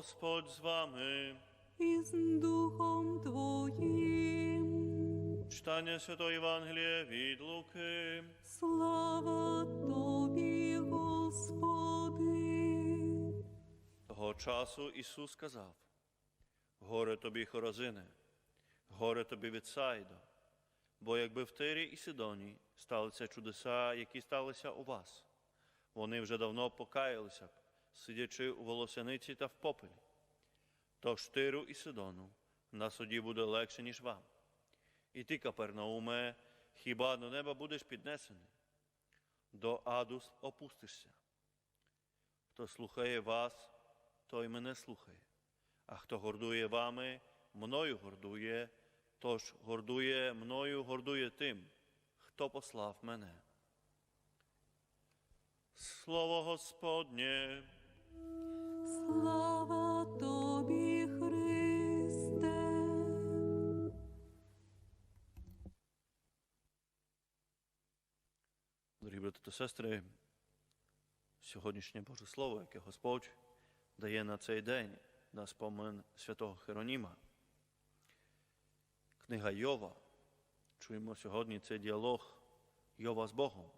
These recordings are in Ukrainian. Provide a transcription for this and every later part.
Господь з вами. і з Духом Твоїм. Читання Святої Євангелія від Луки. Слава Тобі, Господи. Того часу Ісус сказав: Горе тобі, Хорозине, горе тобі Вітсайдо, бо якби в Тирі і Сидоні сталися чудеса, які сталися у вас, вони вже давно покаялися б, сидячи у волосяниці та в попелі. Тож Тиру і Сидону на суді буде легше, ніж вам. І ти, Капернауме, хіба до неба будеш піднесений? До аду опустишся. Хто слухає вас, той мене слухає. А хто гордує вами, мною гордує, тож гордує мною, гордує тим, хто послав мене. Слово Господнє. Слава Тобі, Христе. Дорогі брати та сестри, сьогоднішнє Боже Слово, яке Господь дає на цей день на спомин святого Хероніма. Книга Йова. Чуємо сьогодні цей діалог Йова з Богом.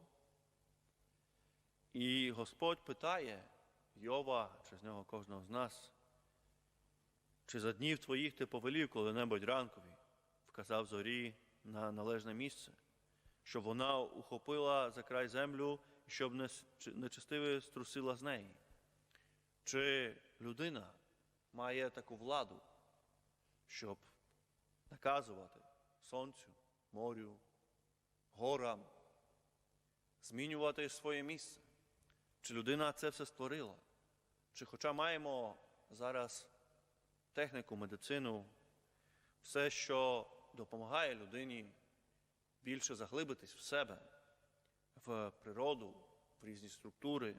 І Господь питає Йова, чи з нього кожного з нас, чи за днів твоїх ти повелів коли-небудь ранкові, вказав зорі на належне місце, щоб вона ухопила за край землю, щоб нечестиве струсила з неї. Чи людина має таку владу, щоб наказувати сонцю, морю, горам, змінювати своє місце? Чи людина це все створила? Чи хоча маємо зараз техніку, медицину, все, що допомагає людині більше заглибитись в себе, в природу, в різні структури.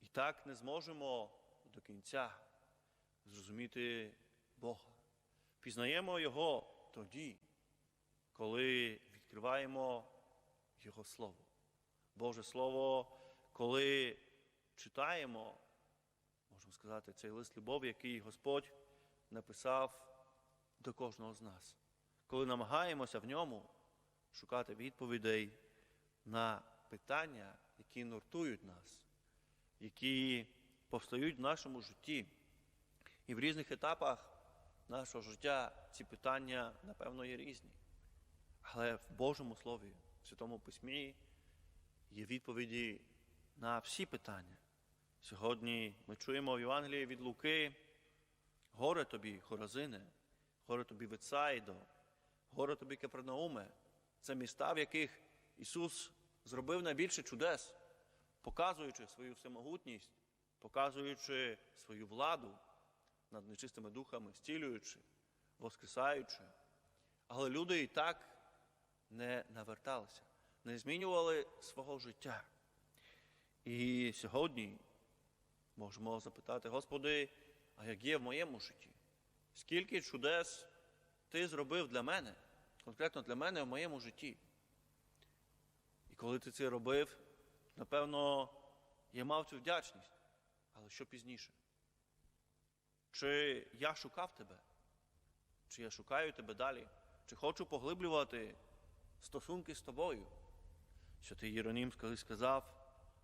І так не зможемо до кінця зрозуміти Бога. Пізнаємо Його тоді, коли відкриваємо Його Слово. Боже Слово, коли читаємо, можемо сказати, цей лист любові, який Господь написав до кожного з нас. Коли намагаємося в ньому шукати відповідей на питання, які нуртують нас, які повстають в нашому житті. І в різних етапах нашого життя ці питання, напевно, є різні. Але в Божому Слові, в Святому Письмі є відповіді на всі питання. Сьогодні ми чуємо в Євангелії від Луки горе тобі, Хоразине, горе тобі Вецайдо, горе тобі Капернауме. Це міста, в яких Ісус зробив найбільше чудес, показуючи свою всемогутність, показуючи свою владу над нечистими духами, зцілюючи, воскресаючи. Але люди і так не наверталися, не змінювали свого життя. І сьогодні можемо запитати, Господи, а як є в моєму житті? Скільки чудес Ти зробив для мене, конкретно для мене в моєму житті? І коли ти це робив, напевно, я мав цю вдячність, але що пізніше? Чи я шукав тебе? Чи я шукаю тебе далі? Чи хочу поглиблювати стосунки з тобою? Святий Єронім колись сказав,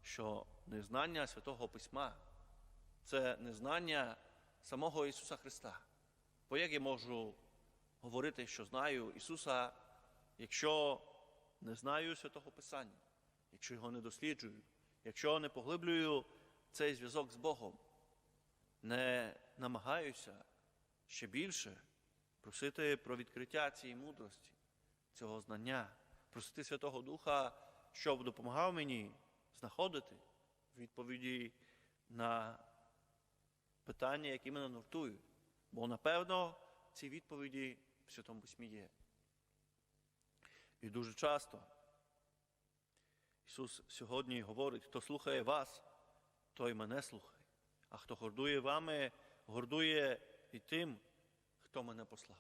що незнання Святого Письма це незнання самого Ісуса Христа. Бо як я можу говорити, що знаю Ісуса, якщо не знаю Святого Писання, якщо його не досліджую, якщо не поглиблюю цей зв'язок з Богом, не намагаюся ще більше просити про відкриття цієї мудрості, цього знання, просити Святого Духа, щоб допомагав мені знаходити відповіді на питання, які мене нуртують. Бо, напевно, ці відповіді в Святому Письмі є. І дуже часто Ісус сьогодні говорить, хто слухає вас, той мене слухає. А хто гордує вами, гордує і тим, хто мене послав.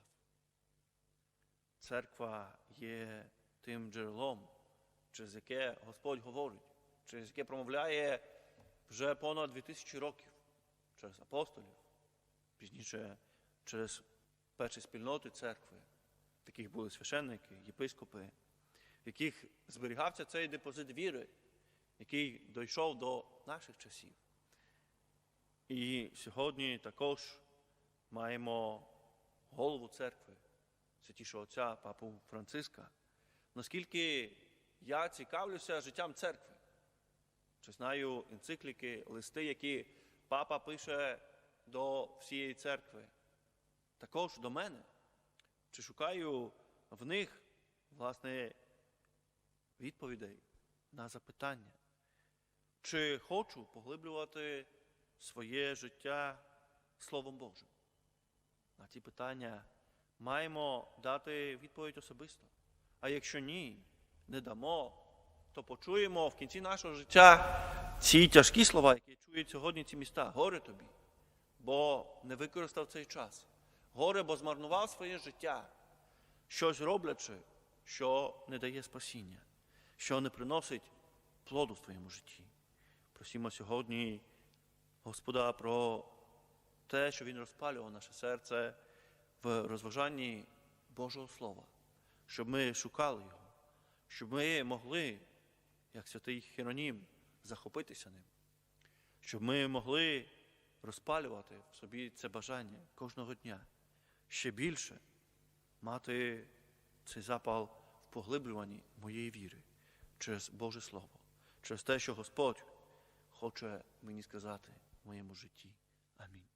Церква є тим джерелом, через яке Господь говорить, через яке промовляє вже понад 2000 років, через апостолів, пізніше через перші спільноти церкви, в яких були священники, єпископи, в яких зберігався цей депозит віри, який дійшов до наших часів. І сьогодні також маємо голову церкви, святішого отця папу Франциска. Наскільки я цікавлюся життям церкви, чи знаю енцикліки, листи, які папа пише до всієї церкви, також до мене, чи шукаю в них, власне, відповідей на запитання, чи хочу поглиблювати своє життя Словом Божим. На ці питання маємо дати відповідь особисто. А якщо ні, не дамо, то почуємо в кінці нашого життя ці тяжкі слова, які чують сьогодні ці міста. Горе тобі, бо не використав цей час. Горе, бо змарнував своє життя, щось роблячи, що не дає спасіння, що не приносить плоду в твоєму житті. Просимо сьогодні Господа про те, що Він розпалював наше серце в розважанні Божого Слова, щоб ми шукали Його, щоб ми могли, як святий Хіронім, захопитися ним, щоб ми могли розпалювати в собі це бажання кожного дня, ще більше мати цей запал в поглиблюванні моєї віри через Боже Слово, через те, що Господь хоче мені сказати в моєму житті. Амінь.